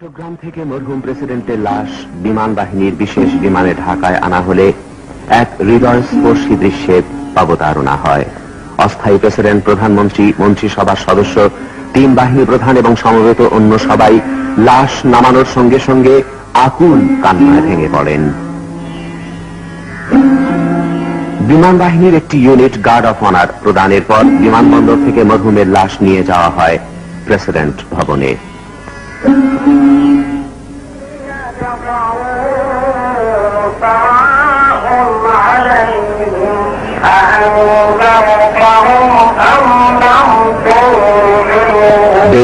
চট্টগ্রাম থেকে মরহুম প্রেসিডেন্টের লাশ বিমান বাহিনীর বিশেষ বিমানে ঢাকায় আনা হলে এক হৃদয়স্পর্শী দৃশ্যের অবতারণা হয়। অস্থায়ী প্রেসিডেন্ট, প্রধানমন্ত্রী, মন্ত্রিসভার সদস্য, তিন বাহিনী প্রধান এবং সমবেত অন্য সবাই লাশ নামানোর সঙ্গে সঙ্গে আকুল কান্নায় ভেঙে পড়েন। বিমান বাহিনীর একটি ইউনিট গার্ড অফ অনার প্রদানের পর বিমানবন্দর থেকে মরহুমের লাশ নিয়ে যাওয়া হয় প্রেসিডেন্ট ভবনে।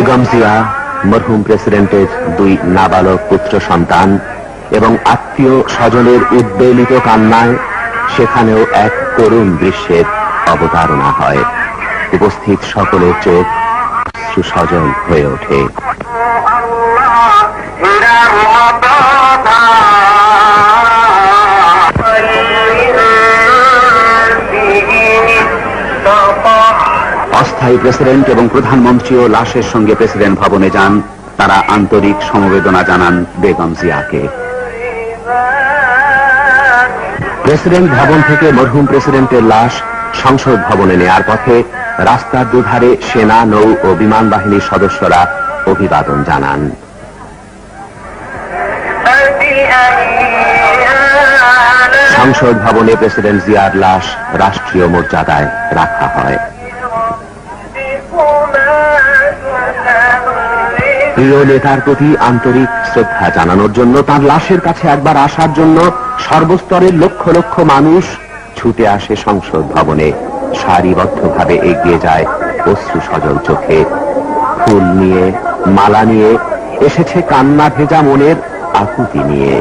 বেগম জিয়া, মরহুম প্রেসিডেন্টের দুই নাবালক পুত্র সন্তান এবং আত্মীয় স্বজনের উদ্বেলিত কান্নায় সেখানেও এক করুণ দৃশ্যের অবতারণা হয়। উপস্থিত সকলের চোখ সুসজল হয়ে ওঠে। অস্থায়ী প্রেসিডেন্ট এবং প্রধানমন্ত্রীও লাশের সঙ্গে প্রেসিডেন্ট ভবনে যান, তারা আন্তরিক সমবেদনা জানান বেগম জিয়াকে। প্রেসিডেন্ট ভবন থেকে মরহুম প্রেসিডেন্টের লাশ সংসদ ভবনে নেয়ার পথে রাস্তার দুধারে সেনা, নৌ ও বিমান বাহিনীর সদস্যরা অভিবাদন জানান। সংসদ ভবনে প্রেসিডেন্ট জিয়ার লাশ রাষ্ট্রীয় মর্যাদায় রাখা হয়। প্রিয় নেতার প্রতি আন্তরিক শ্রদ্ধা জানানোর জন্য তার লাশের কাছে একবার আসার জন্য সর্বস্তরের লক্ষ লক্ষ মানুষ ছুটে আসে সংসদ ভবনে। সারিবদ্ধভাবে এগিয়ে যায় অশ্রু সজল চোখে। ফুল নিয়ে, মালা নিয়ে, এসেছে কান্না ভেজা মনের আকুতি নিয়ে।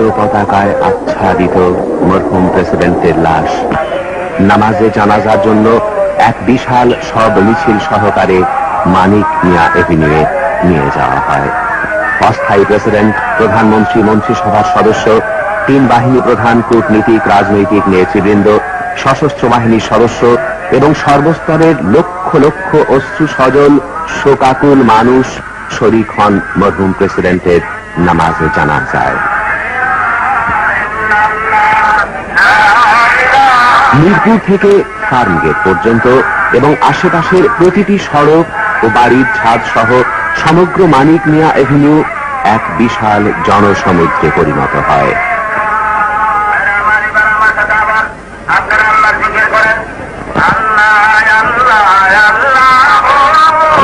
জাতীয় পতাকায় আচ্ছাদিত মরহুম প্রেসিডেন্টের লাশ। নামাজে জানাজার জন্য এক বিশাল সব মিছিল সহকারে মানিক মিয়া এভিনিউয়ে নিয়ে যাওয়া হয়। অস্থায়ী প্রেসিডেন্ট, প্রধানমন্ত্রী, মন্ত্রিসভার সদস্য, তিন বাহিনী প্রধান, কূটনীতিক, রাজনৈতিক নেতৃবৃন্দ, সশস্ত্র বাহিনীর সদস্য এবং সর্বস্তরের লক্ষ লক্ষ অশ্রু সজল, শোকাকুল মানুষ শরিক হন মরহুম প্রেসিডেন্টের নামাজে জানাজায়। মিরপুর থেকে ফার্মগেট পর্যন্ত এবং আশেপাশের প্রতিটি সড়ক ও বাড়ির ছাদ সহ সমগ্র মানিক মিয়া এভিনিউ এক বিশাল জনসমুদ্রে পরিণত হয়।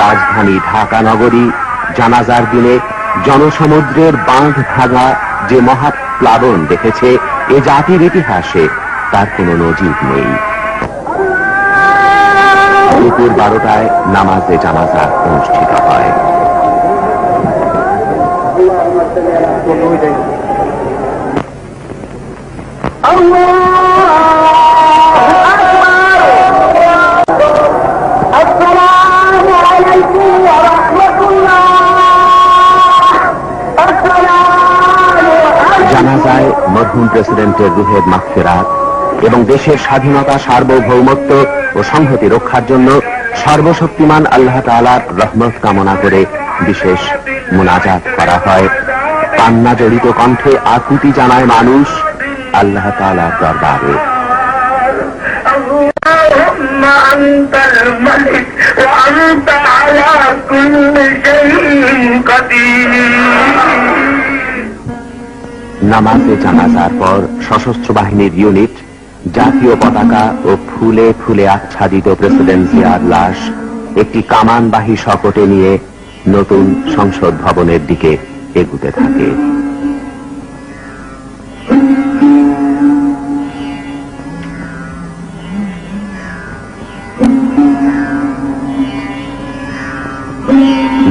রাজধানী ঢাকা নগরী জানাজার দিনে জনসমুদ্রের বাঁধ ভাঙা যে মহাপ্লাবন দেখেছে, এ জাতির ইতিহাসে তার কোনো নজির নেই। দুপুর বারোটায় নামাজে জানাজা অনুষ্ঠিত হয়। জানাজায় মরহুম প্রেসিডেন্টের রুহের মাফেরাত এবং দেশের স্বাধীনতা সার্বভৌমত্ব ও সংহতি রক্ষার জন্য সর্বশক্তিমান আল্লাহ তাআলার রহমত কামনা করে বিশেষ মোনাজাত করা হয় কান্না জড়িত কণ্ঠে আকুতি জানায় মানুষ আল্লাহ তাআলার দরবারে اللهم أنت الملك وأنت على كل شيء قدير নামাজে জানাজার পর সশস্ত্র বাহিনীর ইউনিট জাতীয় পতাকা ও ফুলে ফুলে আচ্ছাদিত প্রেসিডেন্ট জিয়ার লাশ একটি কামানবাহী শকটে নিয়ে নতুন সংসদ ভবনের দিকে এগুতে থাকে।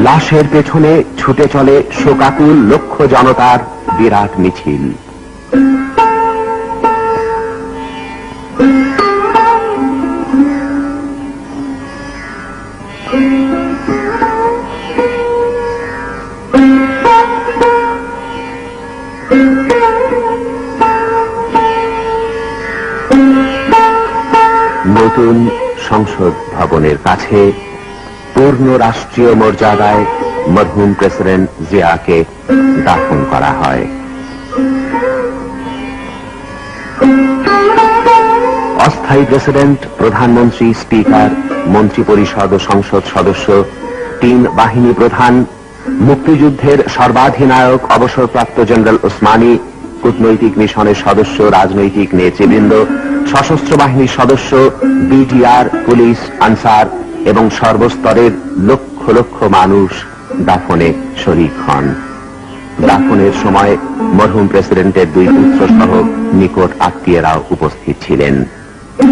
লাশের পেছনে ছুটে চলে শোকাকুল লক্ষ জনতার বিরাট মিছিল। নতুন সংসদ ভবনের কাছে পূর্ণ রাষ্ট্রীয় মর্যাদায় মরহুম প্রেসিডেন্ট জিয়াকে দাফন করা হয়। অস্থায়ী প্রেসিডেন্ট, প্রধানমন্ত্রী, স্পিকার, মন্ত্রিপরিষদ ও সংসদ সদস্য, তিন বাহিনী প্রধান, মুক্তিযুদ্ধের সর্বাধিনায়ক, অবসরপ্রাপ্ত জেনারেল ওসমানী, কূটনৈতিক মিশনের সদস্য, রাজনৈতিক নেতৃবৃন্দ, সশস্ত্র বাহিনীর সদস্য, বিডিআর, পুলিশ, আনসার এবং সর্বস্তরের লক্ষ লক্ষ মানুষ দাফনে শরিক হন। দাফনের সময় মরহুম প্রেসিডেন্টের দুই পুত্র সহ নিকট আত্মীয়রাও উপস্থিত ছিলেন। রাষ্ট্রীয়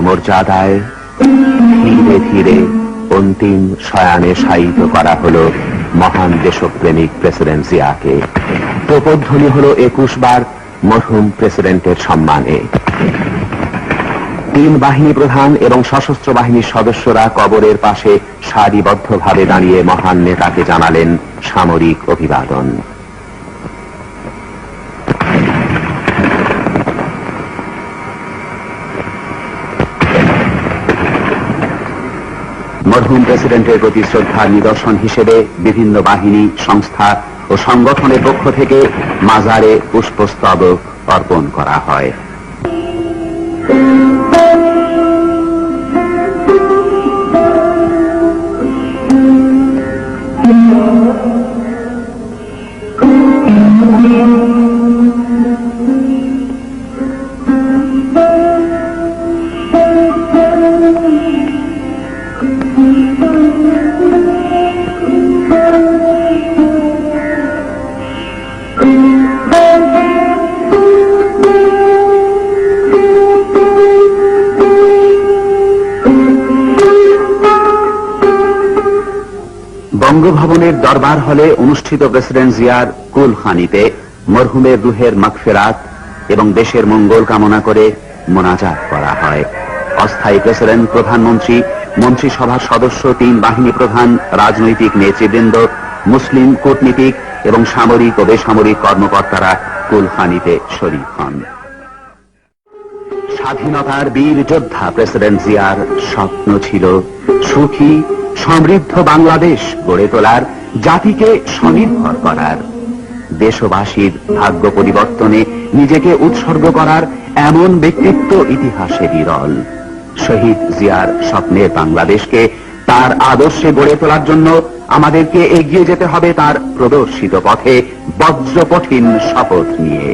মর্যাদায় ধীরে ধীরে অন্তিম শয়ানে শায়িত করা হলো মহান দেশপ্রেমিক প্রেসিডেন্ট জিয়াকে। প্রপধ্বনি হল একুশ বার মরহুম প্রেসিডেন্টের সম্মানে। তিন বাহিনী প্রধান এবং সশস্ত্র বাহিনীর সদস্যরা কবরের পাশে সারিবদ্ধভাবে দাঁড়িয়ে মহান নেতাকে জানালেন সামরিক অভিবাদন। মরহুম প্রেসিডেন্টের প্রতি শ্রদ্ধার নিদর্শন হিসেবে বিভিন্ন বাহিনী, সংস্থা ও সংগঠনের পক্ষ থেকে মাজারে পুষ্পস্তবক অর্পণ করা হয়। বঙ্গভবনের দরবার হলে অনুষ্ঠিত প্রেসিডেন্ট জিয়ার কুলখানিতে মরহুমের রুহের মাগফেরাত এবং দেশের মঙ্গল কামনা করে মোনাজাত করা হয়। অস্থায়ী প্রেসিডেন্ট, প্রধানমন্ত্রী, মন্ত্রিসভার সদস্য, তিন বাহিনী প্রধান, রাজনৈতিক নেতৃবৃন্দ, মুসলিম কূটনীতিক এবং সামরিক ও বেসামরিক কর্মকর্তারা কুলখানিতে শরীক হন। স্বাধীনতার বীর যোদ্ধা প্রেসিডেন্ট জিয়ার স্বপ্ন ছিল সুখী সমৃদ্ধ বাংলাদেশ গড়ে তোলার জাতিকে স্বনির্ভর করার। দেশবাসীর ভাগ্য পরিবর্তনে নিজেকে উৎসর্গ করার এমন ব্যক্তিত্ব ইতিহাসে বিরল। শহীদ জিয়ার স্বপ্নের বাংলাদেশকে তার আদর্শে গড়ে তোলার জন্য আমাদেরকে এগিয়ে যেতে হবে তার প্রদর্শিত পথে বজ্রকঠিন শপথ নিয়ে।